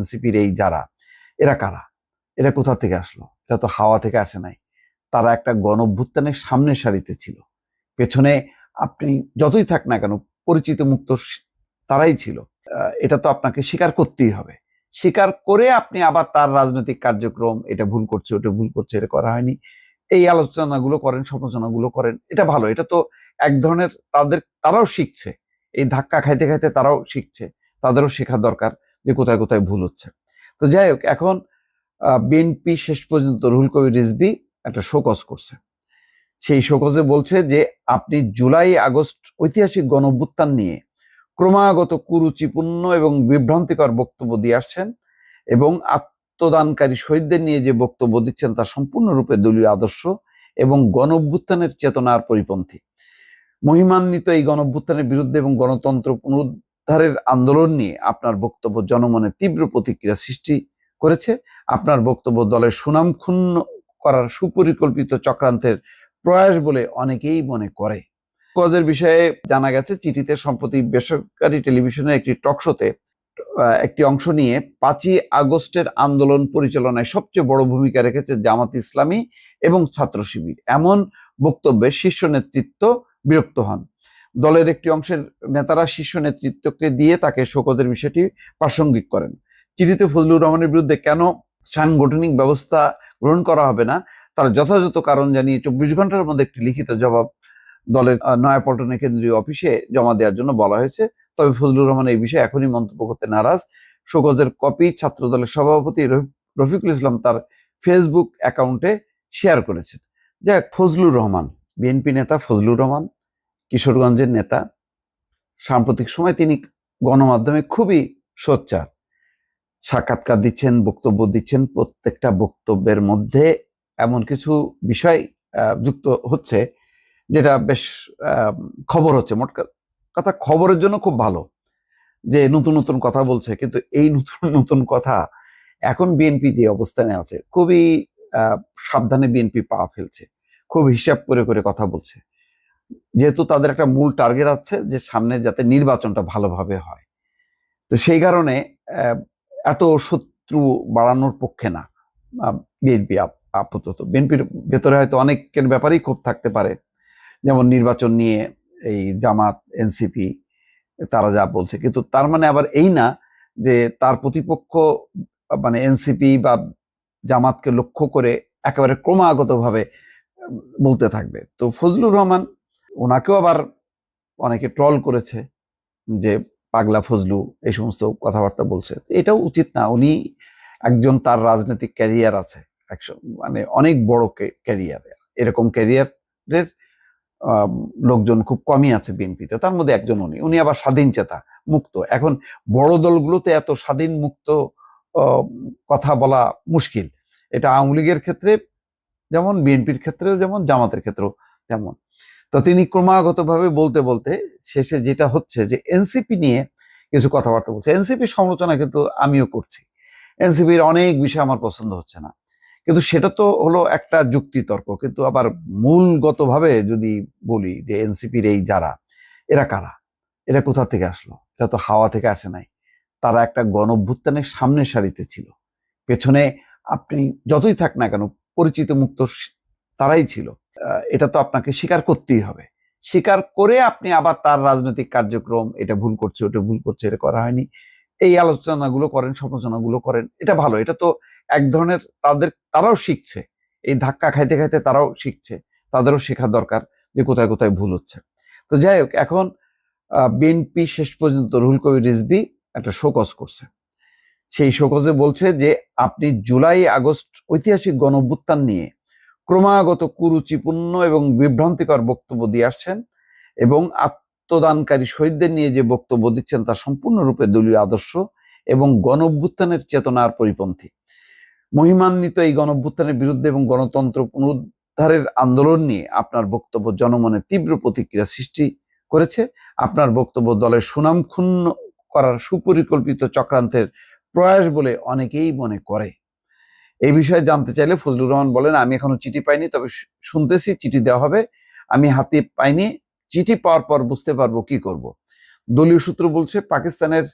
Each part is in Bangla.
এনসিপির এই যারা, এরা কারা? এরা কোথা থেকে আসলো? এরা তো হাওয়া থেকে আসে নাই। তারা একটা গণভ্যুত্থানের সামনের সারিতে ছিল। পেছনে আপনি যতই থাক না কেন, পরিচিত মুক্ত তারাই ছিল। এটা তো আপনাকে স্বীকার করতেই হবে। স্বীকার করে আপনি আবার তার রাজনৈতিক কার্যক্রম, এটা ভুল করছে, ওটা ভুল করছে, এটা করা হয়নি। এই আলোচনাগুলো করেন, সমালোচনাগুলো করেন, এটা ভালো। এটা তো এক ধরনের তাদের, তারাও শিখছে। এই ধাক্কা খাইতে খাইতে তারাও শিখছে। তাদেরও শেখা দরকার। যে কোথায় কোথায় ভুল হচ্ছে। তো যাই হোক, এখন বিএনপি শেষ পর্যন্ত রুহুল কবির রিজবি একটা শোকজ করছে। সেই শোকজে বলছে যে, আপনি জুলাই, আগস্ট ঐতিহাসিক গণভ্যুত্থান নিয়ে ক্রমাগত কুরুচিপূর্ণ এবং বিভ্রান্তিকর বক্তব্য দিয়ে আসছেন এবং আত্মদানকারী শহীদদের নিয়ে যে বক্তব্য দিচ্ছেন তা সম্পূর্ণরূপে দলীয় আদর্শ এবং গণভ্যুত্থানের চেতনার পরিপন্থী। মহিমান্বিত এই গণভ্যুত্থানের বিরুদ্ধে এবং গণতন্ত্র পুনরুদ্ধারের আন্দোলন নিয়ে আপনার বক্তব্য জনমনে তীব্র প্রতিক্রিয়া সৃষ্টি করেছে আপনার বক্তব্য দলের সুনাম ক্ষুণ্ণ করার সুপরিকল্পিত চক্রান্তের প্রয়াস বলে অনেকেই মনে করে কজের বিষয়ে জানা গেছে চিঠিতে সম্প্রতি বেসরকারি টেলিভিশনের একটি টকশোতে একটি অংশ নিয়ে পাঁচই আগস্টের আন্দোলন পরিচালনায় সবচেয়ে বড় ভূমিকা রেখেছে জামাত ইসলামী এবং ছাত্র শিবির এমন বক্তব্যে শীর্ষ নেতৃত্ব বিরক্ত হন দলের একটি অংশের নেতারা শীর্ষ নেতৃত্বকে দিয়ে তাকে শোকজের বিষয়টি প্রাসঙ্গিক করেন। চিঠিতে ফজলুর রহমানের বিরুদ্ধে কেন সাংগঠনিক ব্যবস্থা গ্রহণ করা হবে না, তার যথাযথ কারণ জানিয়ে চব্বিশ ঘণ্টার মধ্যে একটি লিখিত জবাব দলের নয়াপল্টনের কেন্দ্রীয় অফিসে জমা দেওয়ার জন্য বলা হয়েছে। তবে ফজলুর রহমান এই বিষয়ে এখনই মন্তব্য করতে নারাজ। শোকজের কপি ছাত্র দলের সভাপতি রফিকুল ইসলাম তার ফেসবুক অ্যাকাউন্টে শেয়ার করেছেন। যাক ফজলুর রহমান, বিএনপি নেতা ফজলুর রহমান কিশোরগঞ্জের নেতা। সাম্প্রতিক সময় তিনি গণমাধ্যমে খুবই সোচ্চার। সাক্ষাৎকার দিচ্ছেন, বক্তব্য দিচ্ছেন, প্রত্যেকটা বক্তব্যের মধ্যে এমন কিছু বিষয় যুক্ত হচ্ছে যেটা বেশ খবর হচ্ছে। মোট কথা খবরের জন্য খুব ভালো যে নতুন নতুন কথা বলছে। কিন্তু এই নতুন নতুন কথা এখন বিএনপি যে অবস্থানে আছে, খুবই সাবধানে বিএনপি পা ফেলছে। খুব হিসাব করে করে কথা বলছে। যেহেতু তাদের একটা মূল টার্গেট আছে যে সামনে যাতে নির্বাচনটা ভালোভাবে হয়। তো সেই কারণে এত শত্রু বাড়ানোর পক্ষে না বিএনপি আপাতত। বিএনপির ভেতরে হয়তো অনেকের ব্যাপারেই ক্ষোভ থাকতে পারে। যেমন নির্বাচন নিয়ে এই জামাত, এনসিপি, তারা যা বলছে। কিন্তু তার মানে আবার এই না যে তার প্রতিপক্ষ মানে এনসিপি বা জামাতকে লক্ষ্য করে একেবারে ক্রমাগতভাবে বলতে থাকবে। তো ফজলুর রহমান ওনাকেও আবার অনেকে ট্রল করেছে যে পাগলা, ফজলু এই সমস্ত কথাবার্তা বলছে। এটাও উচিত না, উনি একজন তার রাজনৈতিক ক্যারিয়ার আছে মানে অনেক বড় ক্যারিয়ার এরকম ক্যারিয়ারের লোকজন খুব কমই আছে বিএনপিতে, তার মধ্যে একজন উনি। উনি আবার স্বাধীন চেতা, মুক্ত। এখন বড় দলগুলোতে এত স্বাধীন, মুক্ত কথা বলা মুশকিল। এটা আওয়ামী লীগের ক্ষেত্রে যেমন, বিএনপির ক্ষেত্রেও যেমন, জামাতের ক্ষেত্রেও তেমন। তো তিনি ক্রমাগতভাবে বলতে বলতে শেষে যেটা হচ্ছে যে এনসিপি নিয়ে কিছু কথাবার্তা বলছে। এনসিপি সমালোচনা কিন্তু আমিও করছি। এনসিপির অনেক বিষয় আমার পছন্দ হচ্ছে না। কিন্তু সেটা তো হলো একটা যুক্তিতর্ক। কিন্তু আবার মূলগতভাবে যদি বলি যে এনসিপির এই যারা, এরা কারা? এরা কোথা থেকে আসলো? এটা তো হাওয়া থেকে আসে নাই। তারা একটা গণভ্যুত্থানের সামনের সারিতে ছিল। পেছনে আপনি যতই থাক না কেন, পরিচিত মুক্ত তারাই ছিল। এটা তো আপনাকে স্বীকার করতেই হবে। স্বীকার করে আপনি আবার তার রাজনৈতিক কার্যক্রম, এটা ভুল করছে, ওটা ভুল করছে, এটা করা হয়নি। এই আলোচনাগুলো করেন, সমালোচনাগুলো করেন, এটা ভালো। এটা তো এক ধরনের তাদের, তারাও শিখছে। এই ধাক্কা খাইতে খাইতে তারাও শিখছে। তাদেরও শেখা দরকার যে কোথায় কোথায় ভুল হচ্ছে। তো যাই হোক, এখন বিএনপি শেষ পর্যন্ত রুহুল কবির রিজবি একটা শোকজ করছে। সেই শোকজে বলছে যে, আপনি জুলাই আগস্ট ঐতিহাসিক গণভ্যুত্থান নিয়ে ক্রমাগত কুরুচিপূর্ণ এবং বিভ্রান্তিকর বক্তব্য দিয়ে আসছেন এবং আত্মদানকারী শহীদদের নিয়ে যে বক্তব্য দিচ্ছেন তা সম্পূর্ণরূপে দলীয় আদর্শ এবং গণভ্যুত্থানের চেতনার পরিপন্থী। মহিমান্বিত এই গণভ্যুত্থানের বিরুদ্ধে এবং গণতন্ত্র পুনরুদ্ধারের আন্দোলন নিয়ে আপনার বক্তব্য জনমনে তীব্র প্রতিক্রিয়া সৃষ্টি করেছে। আপনার বক্তব্য দলের সুনাম ক্ষুণ্ণ করার সুপরিকল্পিত চক্রান্তের প্রয়াস বলে অনেকেই মনে করে। এই বিষয়ে জানতে চাইলে ফজলুর রহমান বলেন, আমি এখনও চিঠি পাইনি, তবে শুনতেছি চিঠি দেওয়া হবে। আমি হাতে পাইনি। চিঠি পাওয়ার পর বুঝতে পারব কি করব। দলীয় সূত্র বলছে, পাকিস্তানের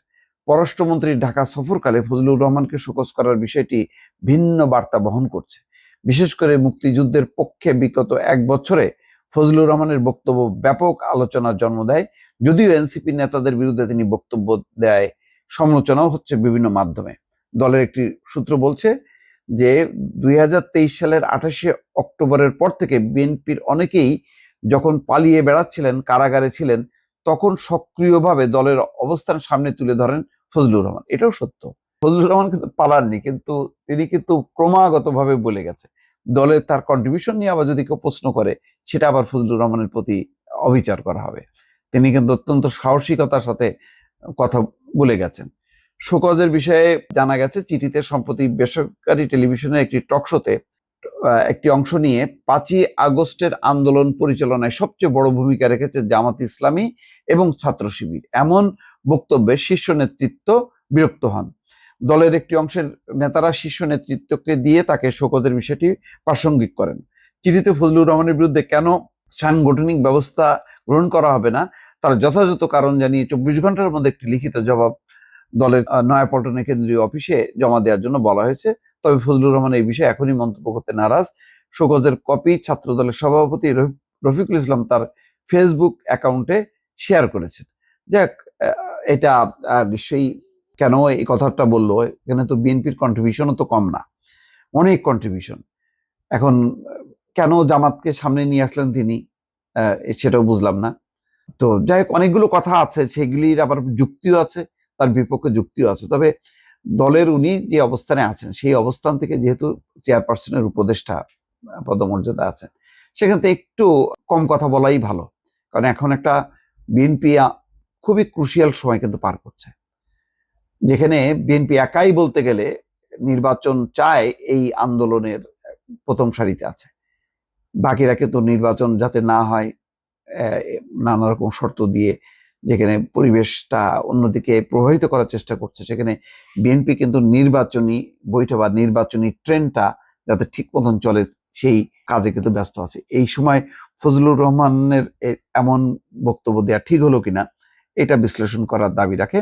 পররাষ্ট্রমন্ত্রী ঢাকা সফরকালে ফজলুর রহমানকে শোকজ করার বিষয়টি ভিন্ন বার্তা বহন করছে। বিশেষ করে মুক্তিযুদ্ধের পক্ষে বিগত এক বছরে ফজলুর রহমানের বক্তব্য ব্যাপক আলোচনার জন্ম দেয়। যদিও এনসিপি নেতাদের বিরুদ্ধে তিনি বক্তব্য দেয়, সমালোচনাও হচ্ছে বিভিন্ন মাধ্যমে। দলের একটি সূত্র বলছে যে দুই হাজার তেইশ সালের আঠাশে অক্টোবরের পর থেকে বিএনপির অনেকেই যখন পালিয়ে বেড়াচ্ছিলেন, কারাগারে ছিলেন, তখন সক্রিয়ভাবে দলের অবস্থান সামনে তুলে ধরেন ফজলুর রহমান। এটাও সত্য। ফজলুর রহমান কিন্তু পালাননি, কিন্তু তিনি কিন্তু ক্রমাগতভাবে বলে গেছে। দলের তার কন্ট্রিবিউশন নিয়ে আবার যদি কেউ প্রশ্ন করে, সেটা আবার ফজলুর রহমানের প্রতি অবিচার করা হবে। তিনি কিন্তু অত্যন্ত সাহসিকতার সাথে কথা বলে গেছেন। শোকজের বিষয়ে জানা গেছে, চিঠিতে সম্প্রতি বেসরকারি টেলিভিশনের একটি টক শোতে একটি অংশ নিয়ে পাঁচই আগস্টের আন্দোলন পরিচালনায় সবচেয়ে বড় ভূমিকা রেখেছে জামাত ইসলামী এবং ছাত্র শিবির। এমন বক্তব্যে শীর্ষ নেতৃত্ব বিরক্ত হন। দলের একটি অংশের নেতারা শীর্ষ নেতৃত্বকে দিয়ে তাকে শোকজের বিষয়টি প্রাসঙ্গিক করেন। চিঠিতে ফজলুর রহমানের বিরুদ্ধে কেন সাংগঠনিক ব্যবস্থা গ্রহণ করা হবে না, তার যথাযথ কারণ জানিয়ে চব্বিশ ঘণ্টার মধ্যে একটি লিখিত জবাব দলের আহ, নয়াপল্টনের কেন্দ্রীয় অফিসে জমা দেওয়ার জন্য বলা হয়েছে। তবে ফজলুর রহমান এই বিষয়ে এখনই মন্তব্য করতে নারাজ। শোকজের কপি ছাত্র দলের সভাপতি রফিকুল ইসলাম তার ফেসবুক অ্যাকাউন্টে শেয়ার করেছেন। যাক এটা নিশ্চয়ই কেন এই কথাটা বলল? এখানে তো বিএনপির কন্ট্রিবিউশনও তো কম না। অনেক কন্ট্রিবিউশন এখন কেন জামাতকে সামনে নিয়ে আসলেন তিনি? সেটাও বুঝলাম না। তো যাই অনেকগুলো কথা আছে সেগুলির আবার যুক্তিও আছে। তার বিপক্ষে যুক্তিও আছে। তবে দলের উনি যে অবস্থানে আছেন, সেই অবস্থান থেকে যেহেতু চেয়ারপারসনের উপদেষ্টা পদমর্যাদা আছেন, সেখান থেকে একটু কম কথা বলাই ভালো। কারণ এখন একটা বিএনপি খুবই ক্রুশিয়াল সময় কিন্তু পার করছে। যেখানে বিএনপি একাই বলতে গেলে নির্বাচন চায় এই আন্দোলনের প্রথম সারিতে আছে। বাকিরা কিন্তু নির্বাচন যাতে না হয় নানা রকম শর্ত দিয়ে যেখানে পরিবেশটা অন্যদিকে প্রভাবিত করার চেষ্টা করছে, সেখানে বিএনপি কিন্তু নির্বাচনী বৈঠক বা নির্বাচনী ট্রেনটা যাতে ঠিক মতন চলে, সেই কাজে কিন্তু ব্যস্ত আছে। এই সময় ফজলুর রহমানের এমন বক্তব্য দেওয়া ঠিক হলো কিনা, এটা বিশ্লেষণ করার দাবি রাখে।